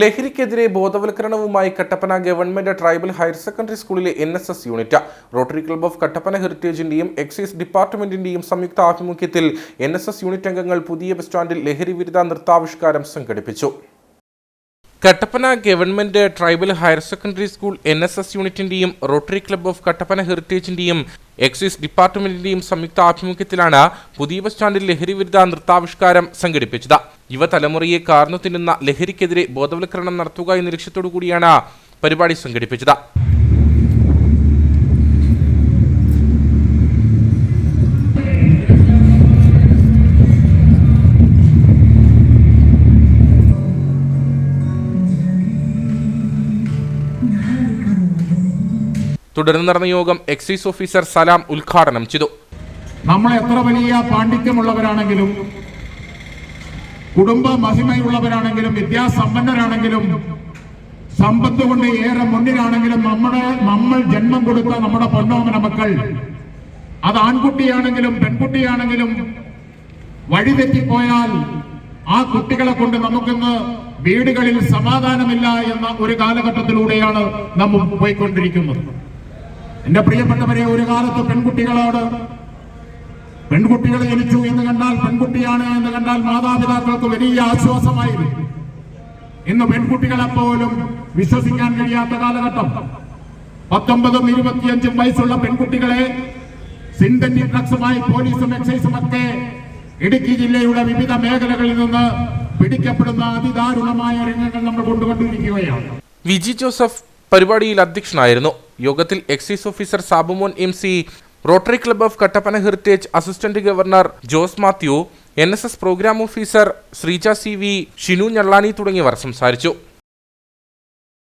ലഹരിക്കെതിരെ ബോധവൽക്കരണവുമായി Kattappana government tribal higher secondary സ്കൂളിലെ N S S unit. Rotary Club of Kattappana ഹെറിറ്റേജിന്റെയും excise ഡിപ്പാർട്ട്മെന്റിന്റെയും സംയുക്ത ആഭിമുഖ്യത്തിൽ എൻ എസ് എസ് യൂണിറ്റ് അംഗങ്ങൾ പുതിയ ബസ് സ്റ്റാൻഡിൽ ലഹരി വിരുദ്ധ നൃത്താവിഷ്കാരം സംഘടിപ്പിച്ചു. Kattappana government tribal higher secondary school N S S യൂണിറ്റിന്റെയും Rotary Club of Kattappana ഹെറിറ്റേജിന്റെയും എക്സൈസ് ഡിപ്പാർട്ട്മെന്റിന്റെയും സംയുക്ത ആഭിമുഖ്യത്തിലാണ് പുതിയ ബസ് സ്റ്റാൻഡിൽ ലഹരി വിരുദ്ധ നൃത്താവിഷ്കാരം സംഘടിപ്പിച്ചത്. യുവതലമുറയെ കാർന്നു തിന്നുന്ന ലഹരിക്കെതിരെ ബോധവൽക്കരണം നടത്തുക എന്ന ലക്ഷ്യത്തോടു കൂടിയാണ് പരിപാടി സംഘടിപ്പിച്ചത്. തുടർന്ന് നടന്ന യോഗം എക്സൈസ് ഓഫീസർ സലാം ഉദ്ഘാടനം ചെയ്തു. നമ്മൾ എത്ര വലിയ പാണ്ഡിത്യമുള്ളവരാണെങ്കിലും കുടുംബ മഹിമയുള്ളവരാണെങ്കിലും വിദ്യാസമ്പന്നരാണെങ്കിലും സമ്പത്ത് കൊണ്ട് ഏറെ മുന്നിലാണെങ്കിലും നമ്മുടെ നമ്മൾ ജന്മം കൊടുത്ത നമ്മുടെ പൊന്നോമന മക്കൾ. അത് ആൺകുട്ടിയാണെങ്കിലും പെൺകുട്ടിയാണെങ്കിലും വഴിതെറ്റിപ്പോയാൽ ആ കുട്ടികളെ കൊണ്ട് നമുക്കിന്ന് വീടുകളിൽ സമാധാനമില്ല എന്ന ഒരു കാലഘട്ടത്തിലൂടെയാണ് നമ്മൾ പോയിക്കൊണ്ടിരിക്കുന്നത്. എന്റെ പ്രിയപ്പെട്ടവരെ ഒരു കാലത്ത് പെൺകുട്ടികളോട് പെൺകുട്ടികൾ ജനിച്ചു എന്ന് കണ്ടാൽ പെൺകുട്ടിയാണ് എന്ന് കണ്ടാൽ മാതാപിതാക്കൾക്ക് വലിയ ആശ്വാസമായിരുന്നു. ഇന്ന് പെൺകുട്ടികളെ പോലും വിശ്വസിക്കാൻ കഴിയാത്ത കാലഘട്ടം. പത്തൊമ്പതും ഇരുപത്തിയഞ്ചും വയസ്സുള്ള പെൺകുട്ടികളെ സിന്തറ്റിക് ഡ്രഗ്സുമായി പോലീസും എക്സൈസും ഒക്കെ ഇടുക്കി ജില്ലയുടെ വിവിധ മേഖലകളിൽ നിന്ന് പിടിക്കപ്പെടുന്ന അതിദാരുണമായ രംഗങ്ങൾ നമ്മൾ കൊണ്ടുകൊണ്ടിരിക്കുകയാണ് വിജി ജോസഫ് പരിപാടിയിൽ അധ്യക്ഷനായിരുന്നു. യോഗത്തിൽ excise officer Sabumon M C Rotary Club of Kattappana heritage assistant governor Jose Mathew N program officer Sreeja C V Shinu Njallani തുടങ്ങിയവർ സംസാരിച്ചു.